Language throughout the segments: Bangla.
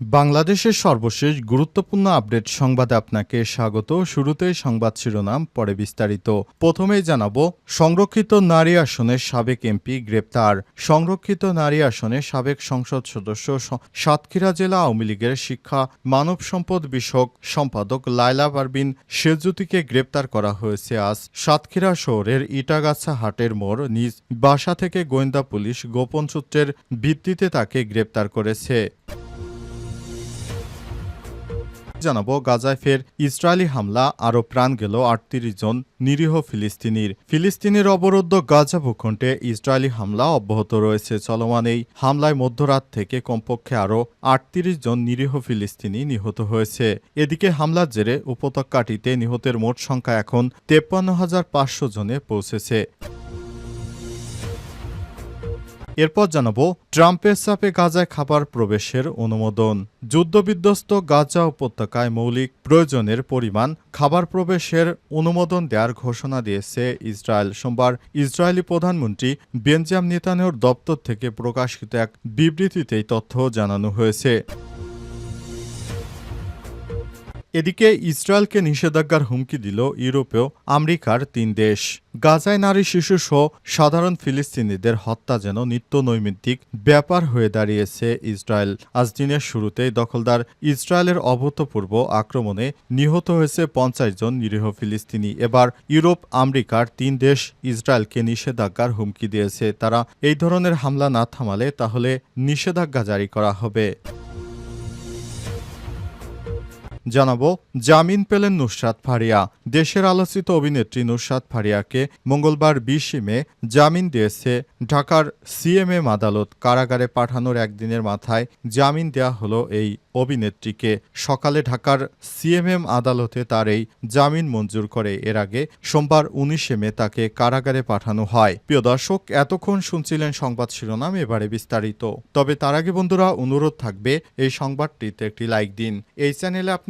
বাংলাদেশের সর্বশেষ গুরুত্বপূর্ণ আপডেট সংবাদে আপনাকে স্বাগত। শুরুতেই সংবাদ শিরোনাম, পরে বিস্তারিত। প্রথমেই জানাব, সংরক্ষিত নারী আসনের সাবেক এমপি গ্রেপ্তার। সংরক্ষিত নারী আসনে সাবেক সংসদ সদস্য সাতক্ষীরা জেলা আওয়ামী লীগের শিক্ষা মানব সম্পদ বিষয়ক সম্পাদক লায়লা পারবিন সেজুতিকে গ্রেপ্তার করা হয়েছে আজ। সাতক্ষীরা শহরের ইটাগাছা হাটের মোড় নিজ বাসা থেকে গোয়েন্দা পুলিশ গোপন সূত্রের ভিত্তিতে তাকে গ্রেপ্তার করেছে। জানাব, গাজায় ফের ইসরায়েলি হামলা, আরও প্রাণ গেল আটত্রিশ জন নিরীহ ফিলিস্তিনির। ফিলিস্তিনের অবরুদ্ধ গাজা ভূখণ্ডে ইসরায়েলি হামলা অব্যাহত রয়েছে। চলমান এই হামলায় মধ্যরাত থেকে কমপক্ষে আরও আটত্রিশ জন নিরীহ ফিলিস্তিনি নিহত হয়েছে। এদিকে হামলার জেরে উপত্যকাটিতে নিহতের মোট সংখ্যা এখন তেপ্পান্ন হাজার পাঁচশো জনে পৌঁছেছে। এরপর জানাব ট্রাম্পের চাপে গাজায় খাবার প্রবেশের অনুমোদন। যুদ্ধবিধ্বস্ত গাজা উপত্যকায় মৌলিক প্রয়োজনের পরিমাণ খাবার প্রবেশের অনুমোদন দেওয়ার ঘোষণা দিয়েছে ইসরায়েল। সোমবার ইসরায়েলি প্রধানমন্ত্রী বেঞ্জাম নেতানোর দপ্তর থেকে প্রকাশিত এক বিবৃতিতেই তথ্য জানানো হয়েছে। এদিকে ইসরায়েলকে নিষেধাজ্ঞার হুমকি দিল ইউরোপেও আমেরিকার তিন দেশ। গাজায় নারী শিশু সহ সাধারণ ফিলিস্তিনিদের হত্যা যেন নিত্য নৈমিত্তিক ব্যাপার হয়ে দাঁড়িয়েছে ইসরায়েল। আজ দিনের শুরুতেই দখলদার ইসরায়েলের অভূতপূর্ব আক্রমণে নিহত হয়েছে পঞ্চাশ জন নিরীহ ফিলিস্তিনি। এবার ইউরোপ, আমেরিকার তিন দেশ ইসরায়েলকে নিষেধাজ্ঞার হুমকি দিয়েছে। তারা এই ধরনের হামলা না থামালে তাহলে নিষেধাজ্ঞা জারি করা হবে। জানাব জামিন পেলেন নুসরাত ফারিয়া। দেশের আলোচিত অভিনেত্রী নুসরাত ফারিয়াকে মঙ্গলবার বিশে মে জামিন দিয়েছে ঢাকার সিএমএম আদালত কারাগারে পাঠানোর একদিনের মাথায় জামিন দেয়া হলো এই অভিনেত্রীকে। সকালে ঢাকার সিএমএম আদালতে তার এই জামিন মঞ্জুর করে। এর আগে সোমবার উনিশে মে তাকে কারাগারে পাঠানো হয়। প্রিয় দর্শক, এতক্ষণ শুনছিলেন সংবাদ শিরোনাম, এবারে বিস্তারিত। তবে তার আগে বন্ধুরা, অনুরোধ থাকবে এই সংবাদটিতে একটি লাইক দিন। এই চ্যানেলে আপনি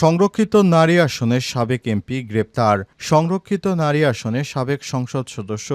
সংরক্ষিত নারী আসনের সাবেক এমপি গ্রেপ্তার। সংরক্ষিত নারী আসনে সাবেক সংসদ সদস্য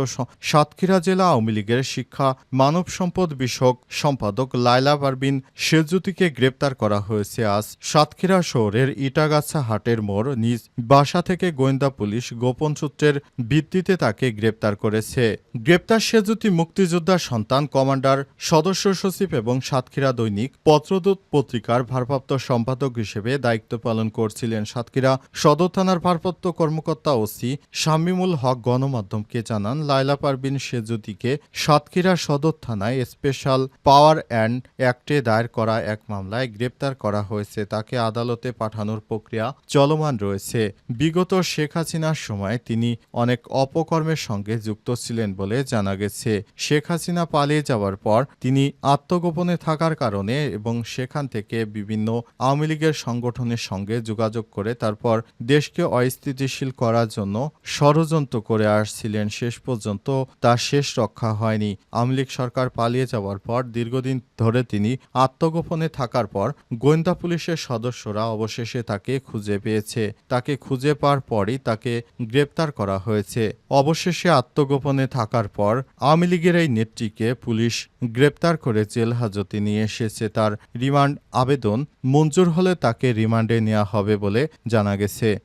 সাতক্ষীরা জেলা আওয়ামী লীগের শিক্ষা, মানব সম্পদ বিষয়ক সম্পাদক লায়লা পারবিন সেজুতিকে গ্রেপ্তার করা হয়েছে আজ সাতক্ষীরা শহরের ইটাগাছা হাটের মোড় নিজ বাসা থেকে গোয়েন্দা পুলিশ গোপন সূত্রের ভিত্তিতে তাকে গ্রেপ্তার করেছে। গ্রেপ্তার সেজুতি মুক্তিযোদ্ধার সন্তান কমান্ডার, সদস্য সচিব এবং সাতক্ষীরা দৈনিক পত্রদূত পত্রিকার ভারপ্রাপ্ত সম্পাদক হিসেবে দায়িত্ব পালন করছিলেন সাতক্ষীরা সদর থানার ভারপ্রাপ্ত কর্মকর্তা ওসি শামিমুল হক গণমাধ্যমকে জানান, লায়লা পারবিন সেজুতিকে সাতক্ষীরা সদর থানায় স্পেশাল পাওয়ার অ্যান্ড অ্যাক্টে দায়ের করা এক মামলায় গ্রেপ্তার করা হয়েছে। তাকে আদালতে পাঠানোর প্রক্রিয়া চলমান রয়েছে। বিগত শেখ হাসিনার সময় তিনি অনেক অপকর্মের সঙ্গে যুক্ত ছিলেন বলে জানা গেছে। শেখ হাসিনা পালিয়ে যাওয়ার পর তিনি আত্মগোপনে থাকার কারণে এবং সেখান থেকে বিভিন্ন আওয়ামী লীগের সংগঠনের সঙ্গে যোগাযোগ করে তারপর দেশকে অস্থিতিশীল করার জন্য ষড়যন্ত্র করে আসছিলেন। শেষ পর্যন্ত তার শেষ রক্ষা হয়নি। আওয়ামী লীগ সরকার পালিয়ে যাওয়ার পর দীর্ঘদিন ধরে তিনি আত্মগোপনে থাকার পর গোয়েন্দা পুলিশের সদস্যরা অবশেষে তাকে খুঁজে পেয়েছে। তাকে খুঁজে পাওয়ার পরই তাকে গ্রেপ্তার করা হয়েছে। অবশেষে আত্মগোপনে থাকার পর আওয়ামী লীগের এই নেত্রীকে পুলিশ গ্রেপ্তার করে জেল হাজতে নিয়ে এসেছে তার রিমান্ড আবেদন। মঞ্জুর হলে তাকে রিমান্ডে নেওয়া হবে বলে জানা গেছে।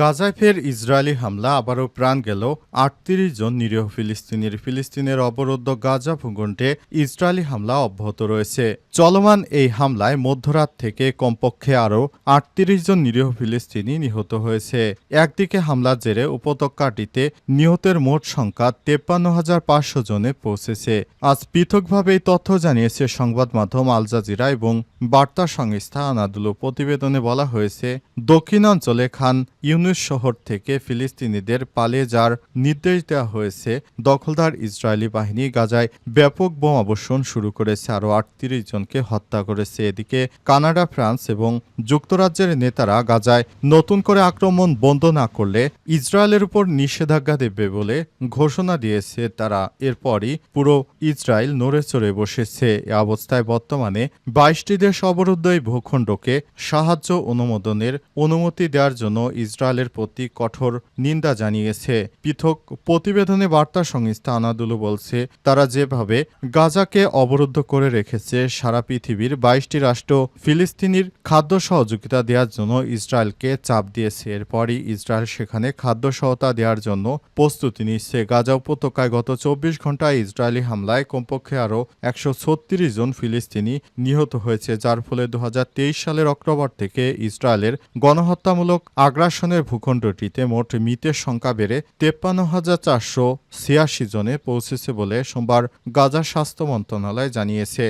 গাজায় ফের ইসরায়েলি হামলা, আবারও প্রাণ গেল আটত্রিশ জন নিরীহ ফিলিস্তিনির। ফিলিস্তিনের অবরুদ্ধ গাজা ভূখণ্ডে ইসরায়েলি হামলা অব্যাহত রয়েছে। চলমান এই হামলায় মধ্যরাত থেকে কমপক্ষে আরও আটত্রিশ জন নিরীহ ফিলিস্তিনি নিহত হয়েছে। একদিকে হামলার জেরে উপত্যকাটিতে নিহতের মোট সংখ্যা তেপ্পান্ন হাজার পাঁচশো জনে পৌঁছেছে। আজ পৃথকভাবে এই তথ্য জানিয়েছে সংবাদ মাধ্যম আল জাজিরা এবং বার্তা সংস্থা আনাদুলো। প্রতিবেদনে বলা হয়েছে, দক্ষিণাঞ্চলে খান ইউনিস খানুস শহর থেকে ফিলিস্তিনিদের পালিয়ে যাওয়ার নির্দেশ দেওয়া হয়েছে। দখলদার ইসরায়েলি বাহিনী গাজায় ব্যাপক বোমাবর্ষণ শুরু করেছে, আরও আটত্রিশ জনকে হত্যা করেছে। এদিকে কানাডা, ফ্রান্স এবং যুক্তরাজ্যের নেতারা গাজায় নতুন করে আক্রমণ বন্ধ না করলে ইসরায়েলের উপর নিষেধাজ্ঞা দেবে বলে ঘোষণা দিয়েছে তারা। এরপরই পুরো ইসরায়েল নড়ে চড়ে বসেছে। এ অবস্থায় বর্তমানে বাইশটি দেশ অবরুদ্ধ এই ভূখণ্ডকে সাহায্য অনুমোদনের অনুমতি দেওয়ার জন্য ইসরায়েলের প্রতি কঠোর নিন্দা জানিয়েছে। পৃথক প্রতিবেদনে বার্তা সংস্থা আনাদুলু বলছে, তারা যেভাবে গাজাকে অবরুদ্ধ করে রেখেছে, সারা পৃথিবীর বাইশটি রাষ্ট্র ফিলিস্তিনির খাদ্য সহযোগিতা দেওয়ার জন্য ইসরায়েলকে চাপ দিয়েছে। এরপরই ইসরায়েল সেখানে খাদ্য সহায়তা দেওয়ার জন্য প্রস্তুতি নিচ্ছে। গাজা উপত্যকায় গত চব্বিশ ঘন্টায় ইসরায়েলি হামলায় কমপক্ষে আরও একশো ছত্রিশ জন ফিলিস্তিনি নিহত হয়েছে, যার ফলে দু হাজার তেইশ সালের অক্টোবর থেকে ইসরায়েলের গণহত্যামূলক আগ্রাসনের ভূখণ্ডটিতে মোট মৃতের সংখ্যা বেড়ে তেপ্পান্ন হাজার চারশো ছিয়াশি জনে পৌঁছেছে বলে সোমবার গাজা স্বাস্থ্য মন্ত্রণালয় জানিয়েছে।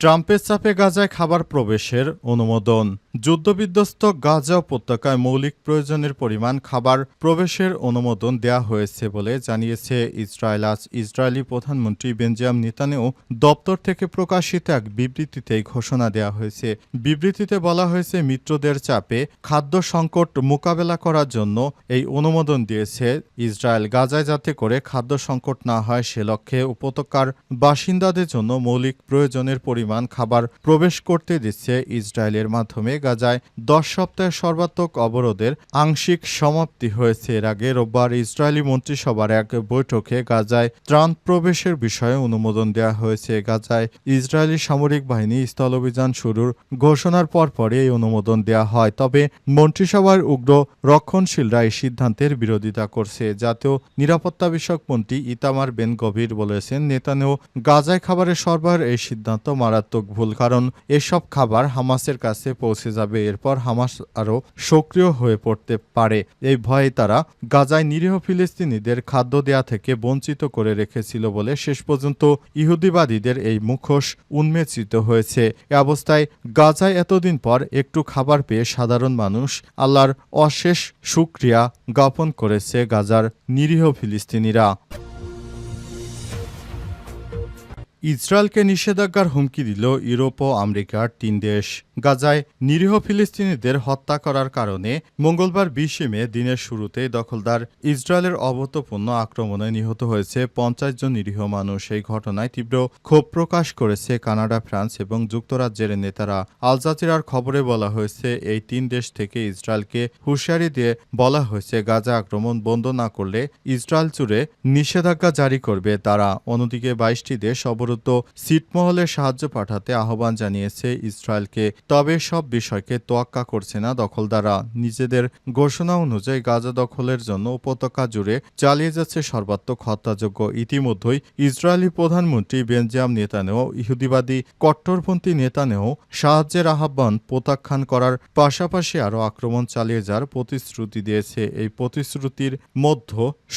ট্রাম্পের চাপে গাজায় খাবার প্রবেশের অনুমোদন। যুদ্ধবিধ্বস্ত গাজা উপত্যকায় মৌলিক প্রয়োজনের পরিমাণ খাবার প্রবেশের অনুমোদন দেয়া হয়েছে বলে জানিয়েছে ইসরায়েল। আজ ইসরায়েলি প্রধানমন্ত্রী বেঞ্জাম নেতানেও দপ্তর থেকে প্রকাশিত এক বিবৃতিতে ঘোষণা দেওয়া হয়েছে। বিবৃতিতে বলা হয়েছে, মিত্রদের চাপে খাদ্য সংকট মোকাবেলা করার জন্য এই অনুমোদন দিয়েছে ইসরায়েল। গাজায় যাতে করে খাদ্য সংকট না হয়, সে লক্ষ্যে উপত্যকার বাসিন্দাদের জন্য মৌলিক প্রয়োজনের পরিমাণ খাবার প্রবেশ করতে দিচ্ছে ইসরায়েলের মাধ্যমে। গাজায় দশ সপ্তাহের সর্বাত্মক অবরোধের আংশিক সমাপ্তি হয়েছে। এর আগে রোববার ইসরায়েলি মন্ত্রিসভার এক বৈঠকে গাজায় ত্রাণ প্রবেশের বিষয়ে অনুমোদন দেওয়া হয়েছে। গাজায় ইসরায়েলি সামরিক বাহিনী স্থল অভিযান শুরুর ঘোষণার পরপরই এই অনুমোদন দেওয়া হয়। তবে মন্ত্রিসভার উগ্র রক্ষণশীলরা এই সিদ্ধান্তের বিরোধিতা করছে। জাতীয় নিরাপত্তা বিষয়ক মন্ত্রী ইতামার বেন গভীর বলেছেন নেতানেও গাজায় খাবারের সরবরাহের এই সিদ্ধান্ত মারাত্মক ভুল, কারণ এসব খাবার হামাসের কাছে পৌঁছে যাবে। এরপর হামাস আরও সক্রিয় হয়ে পড়তে পারে। এই ভয়ে তারা গাজায় নিরীহ ফিলিস্তিনিদের খাদ্য দেয়া থেকে বঞ্চিত করে রেখেছিল বলে শেষ পর্যন্ত ইহুদিবাদীদের এই মুখোশ উন্মেচিত হয়েছে। এ অবস্থায় গাজায় এতদিন পর একটু খাবার পেয়ে সাধারণ মানুষ আল্লাহর অশেষ সুক্রিয়া জ্ঞাপন করেছে গাজার নিরীহ ফিলিস্তিনিরা। ইসরায়েলকে নিষেধাজ্ঞার হুমকি দিল ইউরোপ ও আমেরিকার তিন দেশ গাজায় নিরীহ ফিলিস্তিনিদের হত্যা করার কারণে মঙ্গলবার বিশে মে দিনের শুরুতে দখলদার ইসরায়েলের অবতপূর্ণ আক্রমণে নিহত হয়েছে পঞ্চাশ জন নিরীহ মানুষ। এই ঘটনায় তীব্র ক্ষোভ প্রকাশ করেছে কানাডা, ফ্রান্স এবং যুক্তরাজ্যের নেতারা। আল জাজিরার খবরে বলা হয়েছে, এই তিন দেশ থেকে ইসরায়েলকে হুঁশিয়ারি দিয়ে বলা হয়েছে, গাজা আক্রমণ বন্ধ না করলে ইসরায়েল জুড়ে নিষেধাজ্ঞা জারি করবে তারা। অন্যদিকে বাইশটি দেশ অবরুদ্ধ ছিটমহলে সাহায্য পাঠাতে আহ্বান জানিয়েছে ইসরায়েলকে। তবে সব বিষয়কে তোয়াক্কা করছে না দখলদাররা। নিজেদের ঘোষণা অনুযায়ী গাজা দখলের জন্য উপত্যকা জুড়ে চালিয়ে যাচ্ছে সর্বাত্মক হত্যাযোগ্য ইতিমধ্যেই ইসরায়েলি প্রধানমন্ত্রী বেঞ্জাম নেতানেও ইহুদিবাদী কট্টরপন্থী নেতানেও সাহায্যের আহ্বান প্রত্যাখ্যান করার পাশাপাশি আরও আক্রমণ চালিয়ে যাওয়ার প্রতিশ্রুতি দিয়েছে। এই প্রতিশ্রুতির মধ্য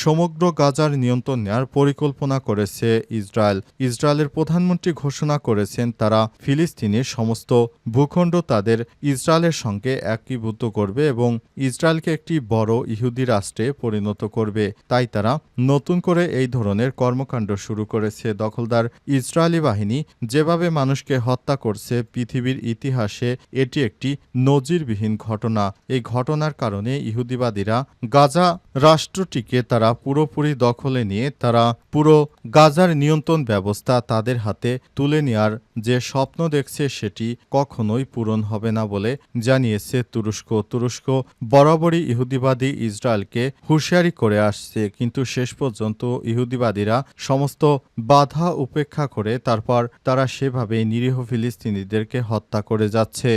সমগ্র গাজার নিয়ন্ত্রণ নেওয়ার পরিকল্পনা করেছে ইসরায়েল। ইসরায়েল ইসরায়েলের প্রধানমন্ত্রী ঘোষণা করেছেন, তারা ফিলিস্তিনের সমস্ত ভূখণ্ড তাদের ইসরায়েলের সঙ্গে একীভূত করবে এবং ইসরায়েলকে একটি বড় ইহুদি রাষ্ট্রে পরিণত করবে। তাই তারা নতুন করে এই ধরনের কর্মকাণ্ড শুরু করেছে। দখলদার ইসরায়েলি বাহিনী যেভাবে মানুষকে হত্যা করছে, পৃথিবীর ইতিহাসে এটি একটি নজিরবিহীন ঘটনা। এই ঘটনার কারণে ইহুদিবাদীরা গাজা রাষ্ট্রটিকে তারা পুরোপুরি দখলে নিয়ে, তারা পুরো গাজার নিয়ন্ত্রণ ব্যবস্থা তাদের হাতে তুলে নেওয়ার যে স্বপ্ন দেখছে সেটি কখনোই পূরণ হবে না বলে জানিয়েছে তুরস্ক। তুরস্ক বরাবরই ইহুদিবাদী ইসরায়েলকে হুঁশিয়ারি করে আসছে, কিন্তু শেষ পর্যন্ত ইহুদিবাদীরা সমস্ত বাধা উপেক্ষা করে তারপর তারা সেভাবেই নিরীহ ফিলিস্তিনিদেরকে হত্যা করে যাচ্ছে।